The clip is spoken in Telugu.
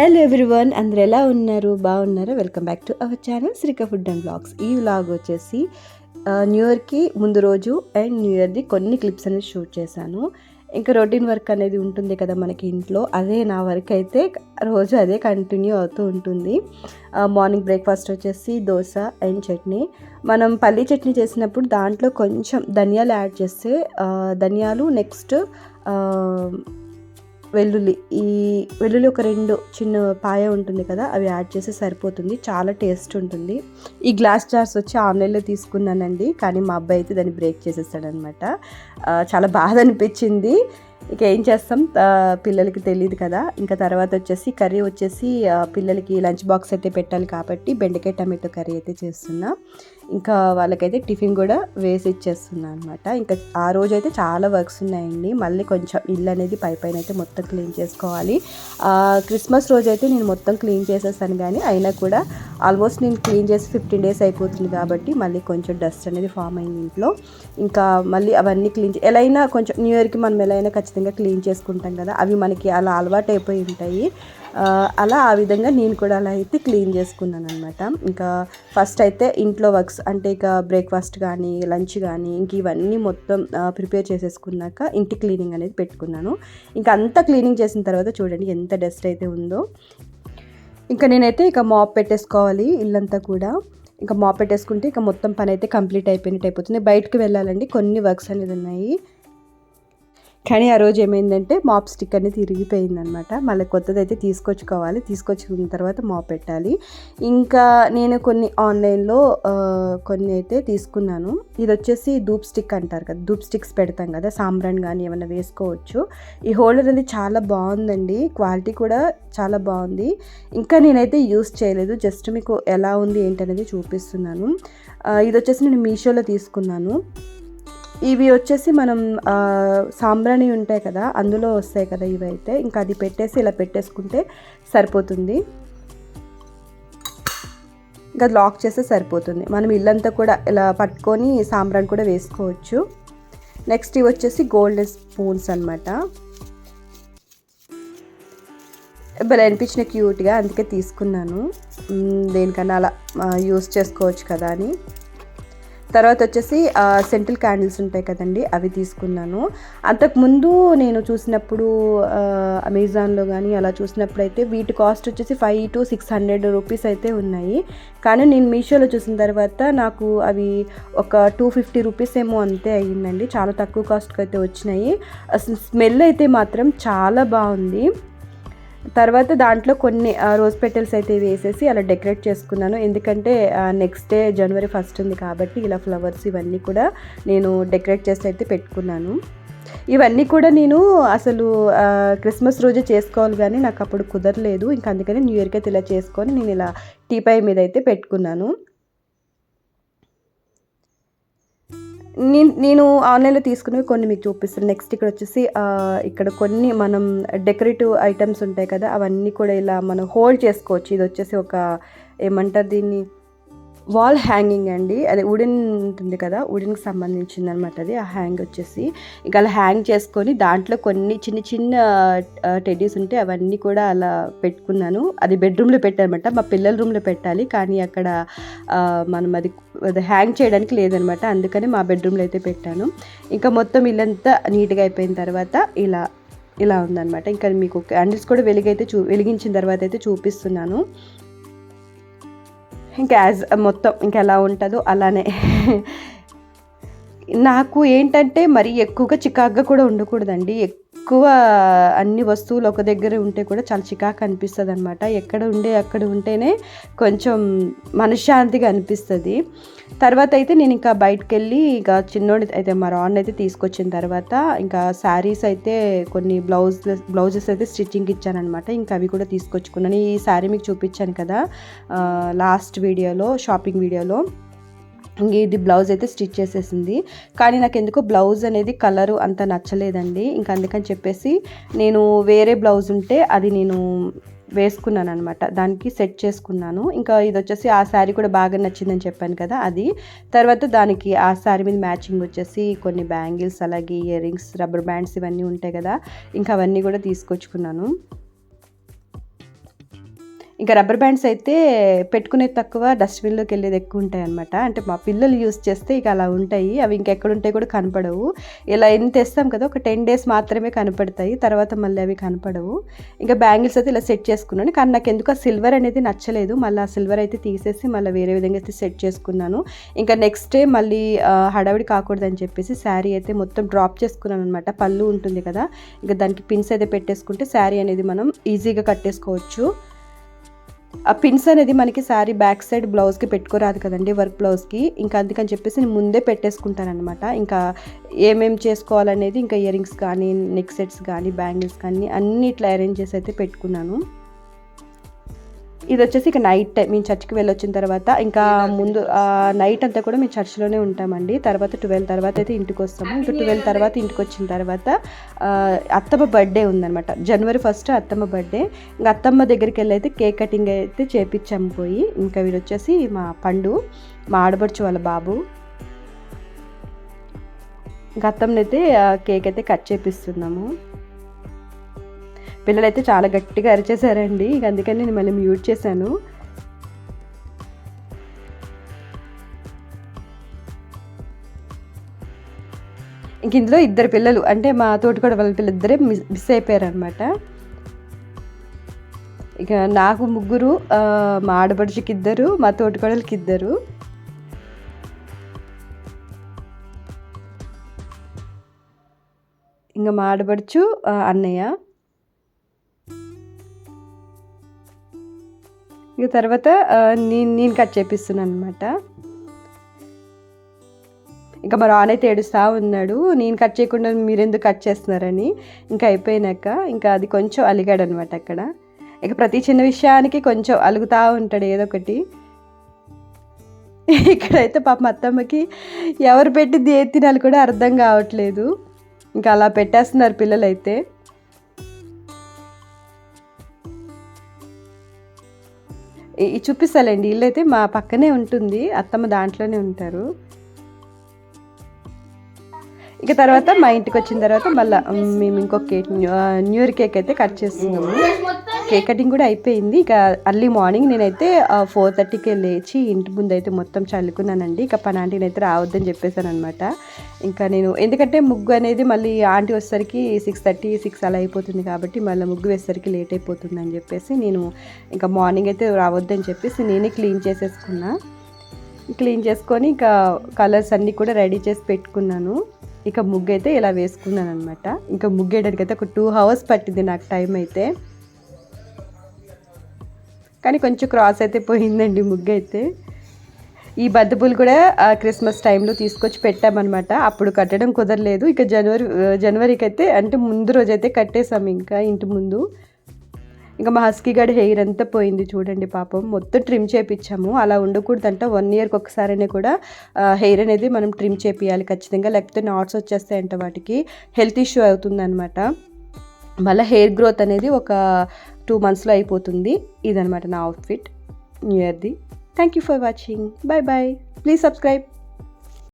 హలో ఎవ్రీవన్ అందరు ఎలా ఉన్నారు? బాగున్నారా? Welcome back to our channel Sreeka food and blogs ఈ వ్లాగ్ వచ్చేసి న్యూ ఇయర్కి ముందు రోజు అండ్ న్యూ ఇయర్ది కొన్ని క్లిప్స్ అనేది షూట్ చేశాను. ఇంకా రొటీన్ వర్క్ అనేది ఉంటుంది కదా మనకి ఇంట్లో. అదే నా వర్క్ అయితే రోజు అదే కంటిన్యూ అవుతూ ఉంటుంది. మార్నింగ్ బ్రేక్ఫాస్ట్ వచ్చేసి దోశ అండ్ చట్నీ. మనం పల్లీ చట్నీ చేసినప్పుడు దాంట్లో కొంచెం ధనియాలు యాడ్ చేస్తే ధనియాలు నెక్స్ట్ వెల్లుల్లి ఈ వెల్లుల్లి ఒక రెండు చిన్న పాయ ఉంటుంది కదా అవి యాడ్ చేస్తే సరిపోతుంది. చాలా టేస్ట్ ఉంటుంది. ఈ గ్లాస్ జార్స్ వచ్చి ఆన్లైన్లో తీసుకున్నానండి కానీ మా అబ్బాయి అయితే దాన్ని బ్రేక్ చేసేస్తాడనమాట చాలా బాధ అనిపించింది. ఇక ఏం చేస్తాం? పిల్లలకి తెలియదు కదా. ఇంకా తర్వాత వచ్చేసి కర్రీ వచ్చేసి పిల్లలకి లంచ్ బాక్స్ అయితే పెట్టాలి కాబట్టి బెండకాయ టమాటో కర్రీ అయితే చేస్తున్నా. ఇంకా వాళ్ళకైతే టిఫిన్ కూడా వేసి ఇచ్చేస్తున్నాను అనమాట ఇంకా ఆ రోజు అయితే చాలా వర్క్స్ ఉన్నాయండి. మళ్ళీ కొంచెం ఇల్లు అనేది పై పైన అయితే మొత్తం క్లీన్ చేసుకోవాలి. ఆ, క్రిస్మస్ రోజు అయితే నేను మొత్తం క్లీన్ చేసేసాను కానీ అయినా కూడా ఆల్మోస్ట్ నేను క్లీన్ చేసి ఫిఫ్టీన్ డేస్ అయిపోతుంది కాబట్టి మళ్ళీ కొంచెం డస్ట్ అనేది ఫామ్ అయింది ఇంట్లో. ఇంకా మళ్ళీ అవన్నీ క్లీన్ ఎలా అయినా కొంచెం న్యూ ఇయర్కి మనం ఎలా అయినా ఖచ్చితంగా క్లీన్ చేసుకుంటాం కదా అవి మనకి అలా అలవాటు అయిపోయి ఉంటాయి. అలా ఆ విధంగా నేను కూడా అలా అయితే క్లీన్ చేసుకున్నాను అనమాట ఇంకా ఫస్ట్ అయితే ఇంట్లో వర్క్స్ అంటే ఇక బ్రేక్ఫాస్ట్ కానీ లంచ్ కానీ ఇంక ఇవన్నీ మొత్తం ప్రిపేర్ చేసేసుకున్నాక ఇంటి క్లీనింగ్ అనేది పెట్టుకున్నాను. ఇంకా అంతా క్లీనింగ్ చేసిన తర్వాత చూడండి ఎంత డస్ట్ అయితే ఉందో. ఇంకా నేనైతే ఇక మాప్ పెట్టేసుకోవాలి ఇల్లంతా కూడా. ఇంకా మాప్ పెట్టేసుకుంటే ఇక మొత్తం పని అయితే కంప్లీట్ అయిపోయినట్టు అయిపోతుంది. బయటకు వెళ్ళాలండి కొన్ని వర్క్స్ అనేది ఉన్నాయి. కానీ ఆ రోజు ఏమైందంటే మాప్ స్టిక్ అనేది తిరిగిపోయిందనమాట మళ్ళీ కొత్తది అయితే తీసుకొచ్చుకోవాలి. తీసుకొచ్చుకున్న తర్వాత మాప్ పెట్టాలి. ఇంకా నేను కొన్ని ఆన్లైన్లో కొన్ని అయితే తీసుకున్నాను. ఇది వచ్చేసి ధూప్ స్టిక్ అంటారు కదా ధూప్ స్టిక్స్ పెడతాం కదా సాంబ్రాన్ కానీ ఏమైనా వేసుకోవచ్చు. ఈ హోల్డర్ అనేది చాలా బాగుందండి. క్వాలిటీ కూడా చాలా బాగుంది. ఇంకా నేనైతే యూస్ చేయలేదు. జస్ట్ మీకు ఎలా ఉంది ఏంటనేది చూపిస్తున్నాను. ఇది వచ్చేసి నేను మీషోలో తీసుకున్నాను. ఇవి వచ్చేసి మనం సాంబ్రాణి ఉంటాయి కదా అందులో వస్తాయి కదా ఇవి అయితే ఇంకా అది పెట్టేసి ఇలా పెట్టేసుకుంటే సరిపోతుంది. ఇంకా లాక్ చేస్తే సరిపోతుంది. మనం ఇల్లంతా కూడా ఇలా పట్టుకొని సాంబ్రాణి కూడా వేసుకోవచ్చు. నెక్స్ట్ ఇవి వచ్చేసి గోల్డెన్ స్పూన్స్ అనమాట భలే అనిపించిన క్యూట్గా అందుకే తీసుకున్నాను. దేనికన్నా అలా యూస్ చేసుకోవచ్చు కదా అని. తర్వాత వచ్చేసి సెంట్రల్ క్యాండిల్స్ ఉంటాయి కదండి అవి తీసుకున్నాను. అంతకుముందు నేను చూసినప్పుడు అమెజాన్లో కానీ అలా చూసినప్పుడు అయితే వీటి కాస్ట్ వచ్చేసి five to six hundred rupees అయితే ఉన్నాయి. కానీ నేను మీషోలో చూసిన తర్వాత నాకు అవి ఒక టూ ఫిఫ్టీ రూపీస్ ఏమో అంతే అయ్యిందండి. చాలా తక్కువ కాస్ట్కి అయితే వచ్చినాయి. అసలు స్మెల్ అయితే మాత్రం చాలా బాగుంది. తర్వాత దాంట్లో కొన్ని రోజ్ పెటల్స్ అయితే వేసేసి అలా డెకరేట్ చేసుకున్నాను. ఎందుకంటే నెక్స్ట్ డే జనవరి ఫస్ట్ ఉంది కాబట్టి ఇలా ఫ్లవర్స్ ఇవన్నీ కూడా నేను డెకరేట్ చేసి అయితే పెట్టుకున్నాను. ఇవన్నీ కూడా నేను అసలు క్రిస్మస్ రోజే చేసుకోవాలి కానీ నాకు అప్పుడు కుదరలేదు. ఇంకా అందుకని న్యూ ఇయర్కి అయితే ఇలా చేసుకొని నేను ఇలా టీపై మీద అయితే పెట్టుకున్నాను. నేను నేను ఆన్లైన్లో తీసుకున్నవి కొన్ని మీకు చూపిస్తాను. నెక్స్ట్ ఇక్కడ వచ్చేసి ఇక్కడ కొన్ని మనం డెకరేటివ్ ఐటమ్స్ ఉంటాయి కదా అవన్నీ కూడా ఇలా మనం హోల్డ్ చేసుకోవచ్చు. ఇది వచ్చేసి ఒక ఏమంటారు దీన్ని? వాల్ హ్యాంగింగ్ అండి. అది వుడెన్ ఉంటుంది కదా వుడెన్కి సంబంధించింది అనమాట అది. ఆ హ్యాంగ్ వచ్చేసి ఇంకా అలా హ్యాంగ్ చేసుకొని దాంట్లో కొన్ని చిన్న చిన్న టెడ్డీస్ ఉంటే అవన్నీ కూడా అలా పెట్టుకున్నాను. అది బెడ్రూమ్లో పెట్టానమాట మా పిల్లల రూమ్లో పెట్టాలి. కానీ అక్కడ మనం అది అది హ్యాంగ్ చేయడానికి లేదనమాట అందుకని మా బెడ్రూమ్లో అయితే పెట్టాను. ఇంకా మొత్తం ఇల్లంతా నీట్గా అయిపోయిన తర్వాత ఇలా ఇలా ఉందన్నమాట. ఇంకా మీకు క్యాండిల్స్ కూడా వెలిగైతే చూ వెలిగించిన తర్వాత అయితే చూపిస్తున్నాను. ఇంకా యాజ్ మొత్తం ఇంకా ఎలా ఉంటుందో అలానే. నాకు ఏంటంటే మరి ఎక్కువగా చికాగ్గా కూడా ఉండకూడదండి. ఎక్కువ అన్ని వస్తువులు ఒక దగ్గర ఉంటే కూడా చాలా చికాకు అనిపిస్తుంది అనమాట ఎక్కడ ఉండే అక్కడ ఉంటేనే కొంచెం మనశ్శాంతిగా అనిపిస్తుంది. తర్వాత అయితే నేను ఇంకా బయటకు వెళ్ళి ఇంకా చిన్నోడి అయితే మా రాన్ అయితే తీసుకొచ్చిన తర్వాత ఇంకా శారీస్ అయితే కొన్ని బ్లౌజ్ బ్లౌజెస్ అయితే స్టిచ్చింగ్ ఇచ్చానమాట ఇంకా అవి కూడా తీసుకొచ్చుకున్నాను. ఈ శారీ మీకు చూపించాను కదా లాస్ట్ వీడియోలో షాపింగ్ వీడియోలో. ఇంక ఇది బ్లౌజ్ అయితే స్టిచ్ చేసేసింది. కానీ నాకు ఎందుకో బ్లౌజ్ అనేది కలరు అంత నచ్చలేదండి. ఇంకా అందుకని చెప్పేసి నేను వేరే బ్లౌజ్ ఉంటే అది నేను వేసుకున్నాను అనమాట దానికి సెట్ చేసుకున్నాను. ఇంకా ఇది వచ్చేసి ఆ శారీ కూడా బాగా నచ్చిందని చెప్పాను కదా అది. తర్వాత దానికి ఆ శారీ మీద మ్యాచింగ్ వచ్చేసి కొన్ని బ్యాంగిల్స్ అలాగే ఇయర్ రింగ్స్ రబ్బర్ బ్యాండ్స్ ఇవన్నీ ఉంటాయి కదా. ఇంకా అవన్నీ కూడా తీసుకొచ్చుకున్నాను. ఇంకా రబ్బర్ బ్యాండ్స్ అయితే పెట్టుకునేది తక్కువ డస్ట్బిన్లోకి వెళ్ళేది ఎక్కువ ఉంటాయి అనమాట అంటే మా పిల్లలు యూస్ చేస్తే ఇక అలా ఉంటాయి. అవి ఇంకెక్కడ ఉంటాయి కూడా కనపడవు. ఇలా ఎన్ని తెస్తాం కదా ఒక టెన్ డేస్ మాత్రమే కనపడతాయి. తర్వాత మళ్ళీ అవి కనపడవు. ఇంకా బ్యాంగిల్స్ అయితే ఇలా సెట్ చేసుకున్నాను. కానీ నాకు ఎందుకు ఆ సిల్వర్ అనేది నచ్చలేదు. మళ్ళీ ఆ సిల్వర్ అయితే తీసేసి మళ్ళీ వేరే విధంగా అయితే సెట్ చేసుకున్నాను. ఇంకా నెక్స్ట్ డే మళ్ళీ హడావిడి కాకూడదని చెప్పేసి శారీ అయితే మొత్తం డ్రాప్ చేసుకున్నాను అనమాట పళ్ళు ఉంటుంది కదా ఇంకా దానికి పిన్స్ అయితే పెట్టేసుకుంటే శారీ అనేది మనం ఈజీగా కట్టేసుకోవచ్చు. ఆ పిన్స్ అనేది మనకి శారీ బ్యాక్ సైడ్ బ్లౌజ్కి పెట్టుకోరాదు కదండి వర్క్ బ్లౌజ్కి ఇంకా అందుకని చెప్పేసి నేను ముందే పెట్టేసుకుంటానమాట ఇంకా ఏమేం చేసుకోవాలనేది ఇంకా ఇయర్ రింగ్స్ కానీ నెక్ సెట్స్ కానీ బ్యాంగిల్స్ కానీ అన్ని ఇట్లా అరేంజ్ చేసి అయితే పెట్టుకున్నాను. ఇది వచ్చేసి ఇక నైట్ టైం మేము చర్చ్కి వెళ్ళొచ్చిన తర్వాత ఇంకా ముందు నైట్ అంతా కూడా మేము చర్చ్లోనే ఉంటామండి. తర్వాత ట్వెల్వ్ తర్వాత అయితే ఇంటికి వస్తాము. ఇంకా ట్వెల్వ్ తర్వాత ఇంటికి వచ్చిన తర్వాత అత్తమ్మ బర్త్డే ఉందన్నమాట. జనవరి ఫస్ట్ అత్తమ్మ బర్త్డే ఇంకా అత్తమ్మ దగ్గరికి వెళ్ళి అయితే కేక్ కటింగ్ అయితే చేపించాము పోయి. ఇంకా వీడు వచ్చేసి మా పండు మా ఆడబడుచు వాళ్ళ బాబు. ఆ, కేక్ అయితే కట్ చేపిస్తున్నాము. పిల్లలైతే చాలా గట్టిగా అరిచేశారండి. ఇక అందుకని నేను మళ్ళీ మ్యూట్ చేశాను. ఇంక ఇందులో ఇద్దరు పిల్లలు అంటే మా తోటికోడ వాళ్ళ పిల్లిద్దరే మిస్ మిస్ అయిపోయారు అనమాట ఇక నాకు ముగ్గురు మా ఆడపడుచుకి ఇద్దరు మా తోటికోడలకి ఇద్దరు ఇంకా మా ఆడపడుచు అన్నయ్య. ఇక తర్వాత నేను నేను కట్ చేపిస్తున్నాను అనమాట ఇంకా మా రాన్ అయితే ఏడుస్తూ ఉన్నాడు నేను కట్ చేయకుండా మీరు ఎందుకు కట్ చేస్తున్నారని. ఇంకా అయిపోయినాక ఇంకా అది కొంచెం అలిగాడు అనమాట అక్కడ. ఇక ప్రతి చిన్న విషయానికి కొంచెం అలుగుతూ ఉంటాడు ఏదో ఒకటి. ఇక్కడైతే పాపం అత్తమ్మకి ఎవరు పెట్టింది ఏ తినాలి కూడా అర్థం కావట్లేదు. ఇంకా అలా పెట్టేస్తున్నారు పిల్లలైతే. చూపిస్తాలండి. ఇల్లు అయితే మా పక్కనే ఉంటుంది. అత్తమ్మ దాంట్లోనే ఉంటారు. ఇక తర్వాత మా ఇంటికి వచ్చిన తర్వాత మళ్ళీ మేము ఇంకొక cake new new year cake అయితే కట్ చేస్తున్నాము. కేక్ కటింగ్ కూడా అయిపోయింది. ఇక అర్లీ మార్నింగ్ నేనైతే ఫోర్ థర్టీకి లేచి ఇంటి ముందు అయితే మొత్తం చల్లుకున్నానండి. ఇక పని ఆంటీని అయితే రావద్దని చెప్పేశాను అనమాట ఇంకా నేను ఎందుకంటే ముగ్గు అనేది మళ్ళీ ఆంటీ వచ్చేసరికి సిక్స్ థర్టీ సిక్స్ అలా అయిపోతుంది కాబట్టి మళ్ళీ ముగ్గు వేసేసరికి లేట్ అయిపోతుంది అని చెప్పేసి నేను ఇంకా మార్నింగ్ అయితే రావద్దని చెప్పేసి నేనే క్లీన్ చేసేసుకున్నా. క్లీన్ చేసుకొని ఇంకా కలర్స్ అన్నీ కూడా రెడీ చేసి పెట్టుకున్నాను. ఇక ముగ్గు అయితే ఇలా వేసుకున్నాను అనమాట ఇంకా ముగ్గు వేయడానికి అయితే ఒక టూ అవర్స్ పట్టింది నాకు టైం అయితే. కానీ కొంచెం క్రాస్ అయితే పోయిందండి ముగ్గు అయితే ఈ బంతిపూలు కూడా క్రిస్మస్ టైంలో తీసుకొచ్చి పెట్టామన్నమాట. అప్పుడు కట్టడం కుదరలేదు. ఇక జనవరి జనవరికి అయితే అంటే ముందు రోజు అయితే కట్టేసాం ఇంకా ఇంటి ముందు. ఇంకా మా హస్కీ గడి హెయిర్ అంతా పోయింది చూడండి పాపం. మొత్తం ట్రిమ్ చేపించాము అలా ఉండకూడదంట. వన్ ఇయర్కి ఒకసారైనా కూడా హెయిర్ అనేది మనం ట్రిమ్ చేపియాలి ఖచ్చితంగా. లేకపోతే నాట్స్ వచ్చేస్తాయంట వాటికి. హెల్త్ ఇష్యూ అవుతుందన్నమాట. మళ్ళీ హెయిర్ గ్రోత్ అనేది ఒక టూ మంత్స్లో అయిపోతుంది. ఇదనమాట నా outfit new ఇయర్ది thank you for watching bye bye please subscribe